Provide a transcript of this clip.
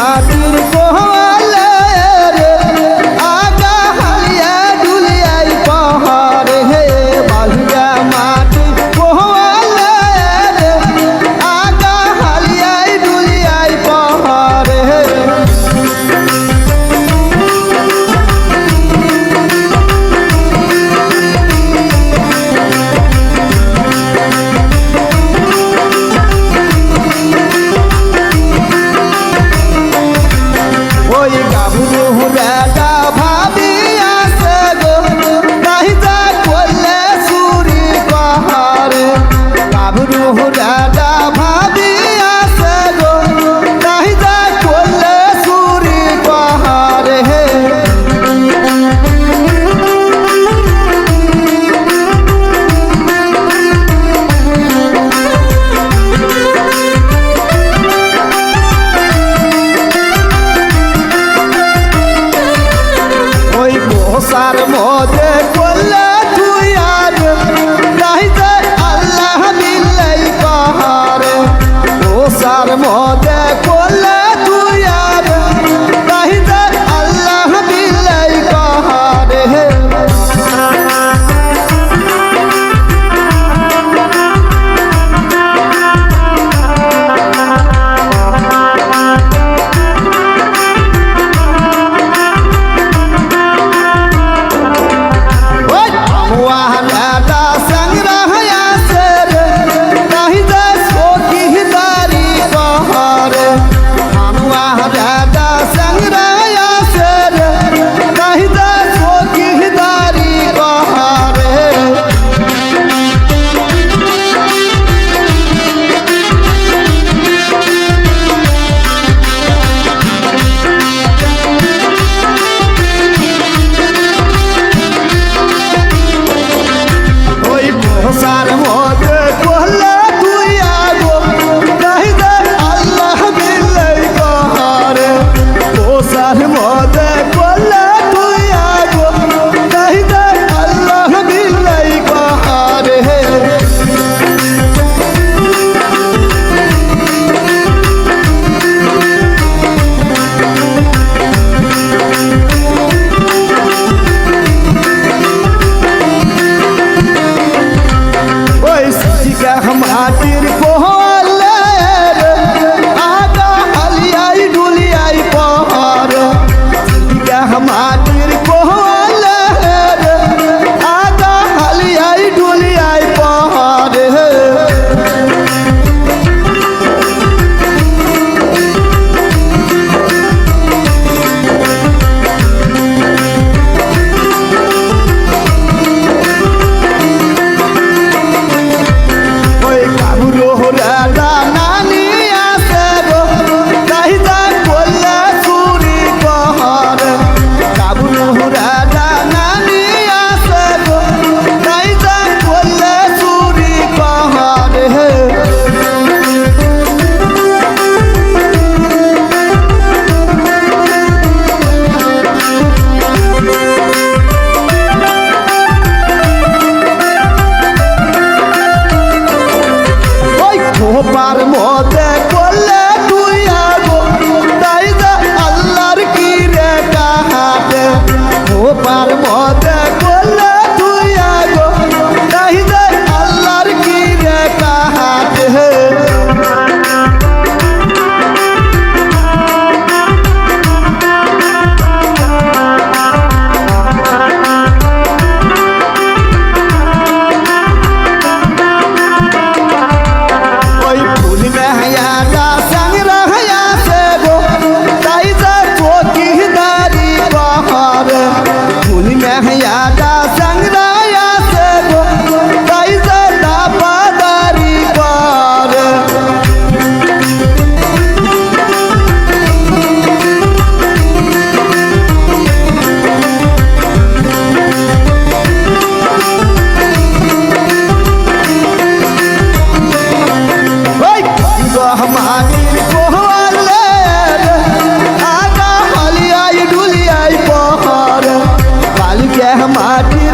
ঠাকুর কোহা তার মধ্যে করলে তুই আর নাই আল্লাহ দিল্লাই পাহাড়। ও nave moderna நம்ம ஆற்று